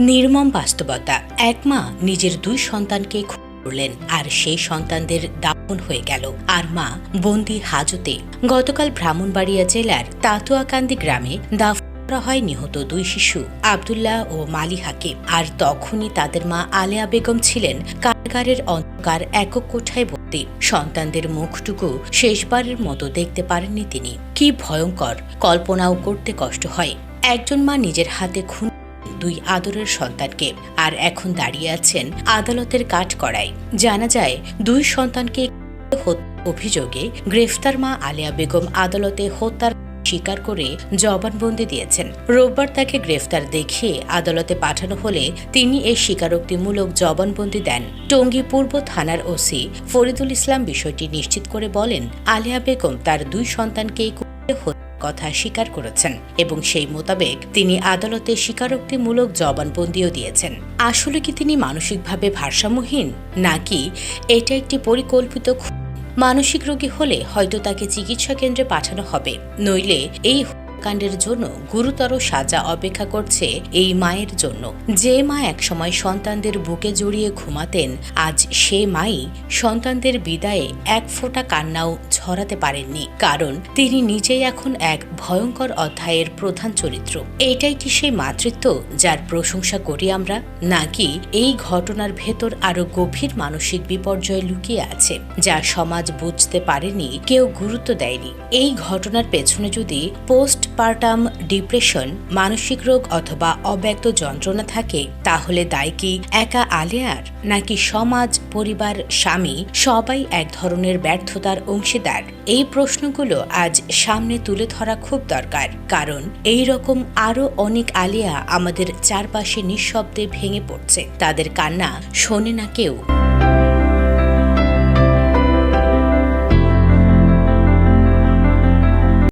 নির্মম বাস্তবতা। এক মা নিজের দুই সন্তানকে করলেন, আর সেই সন্তানদের দাপন হয়ে গেল। আর মা বন্দি হাজতে গতকাল ব্রাহ্মণবাড়িয়া জেলার তাতুয়াকান্দি গ্রামে দাফন করা হয় নিহত দুই শিশু, আবদুল্লাহ ও মালিহাকে। আর তখনই তাদের মা আলেয়া বেগম ছিলেন কারাগারের অন্ধকার একক কোঠায় ভর্তি। সন্তানদের মুখটুকু শেষবারের মতো দেখতে পারেননি তিনি। কি ভয়ঙ্কর। কল্পনাও করতে কষ্ট হয়। একজন মা নিজের হাতে খুন দুই আদরের সন্তানকে আর এখন দাঁড়িয়ে আছেন আদালতের কাঠ করায় জানা যায়, দুই সন্তানকে অভিযোগে গ্রেফতার মা আলিয়া বেগম আদালতে হত্যার স্বীকার করে জবানবন্দি দিয়েছেন। রোববার তাকে গ্রেফতার দেখিয়ে আদালতে পাঠানো হলে তিনি এই স্বীকারোক্তিমূলক জবানবন্দি দেন। টঙ্গী পূর্ব থানার ওসি ফরিদুল ইসলাম বিষয়টি নিশ্চিত করে বলেন, আলিয়া বেগম তার দুই সন্তানকে হত্যা কথা স্বীকার করেছেন এবং সেই মোতাবেক তিনি আদালতে স্বীকারোক্তিমূলক জবানবন্দিও দিয়েছেন। আসলে কি তিনি মানসিকভাবে ভারসাম্যহীন? নাকি এটা একটি পরিকল্পিত মানসিক রোগী হলে হয়তো তাকে চিকিৎসা কেন্দ্রে পাঠানো হবে? নইলে এই কাণ্ডের জন্য গুরুতর সাজা অপেক্ষা করছে এই মায়ের জন্য। যে মা একসময় সন্তানদের বুকে জড়িয়ে ঘুমাতেন, আজ সে মাই সন্তানদের বিদায়ে এক ফোঁটা কান্নাও ঝরাতে পারেননি। কারণ তিনি নিজেই এখন এক ভয়ঙ্কর অধ্যায়ের প্রধান চরিত্র। এটাই কি সেই মাতৃত্ব যার প্রশংসা করি আমরা, নাকি এই ঘটনার ভেতর আরও গভীর মানসিক বিপর্যয় লুকিয়ে আছে, যা সমাজ বুঝতে পারেনি, কেউ গুরুত্ব দেয়নি? এই ঘটনার পেছনে যদি পোস্ট পার্টাম ডিপ্রেশন মানসিক রোগ অথবা অব্যক্ত যন্ত্রণা থাকে, তাহলে দায় কি একা আলেয়ার? নাকি সমাজ, পরিবার, স্বামী, সবাই এক ধরনের ব্যর্থতার অংশীদার? এই প্রশ্নগুলো আজ সামনে তুলে ধরা খুব দরকার। কারণ এই রকম আরও অনেক আলিয়া আমাদের চারপাশে নিঃশব্দে ভেঙে পড়ছে। তাদের কান্না শোনে না কেউ।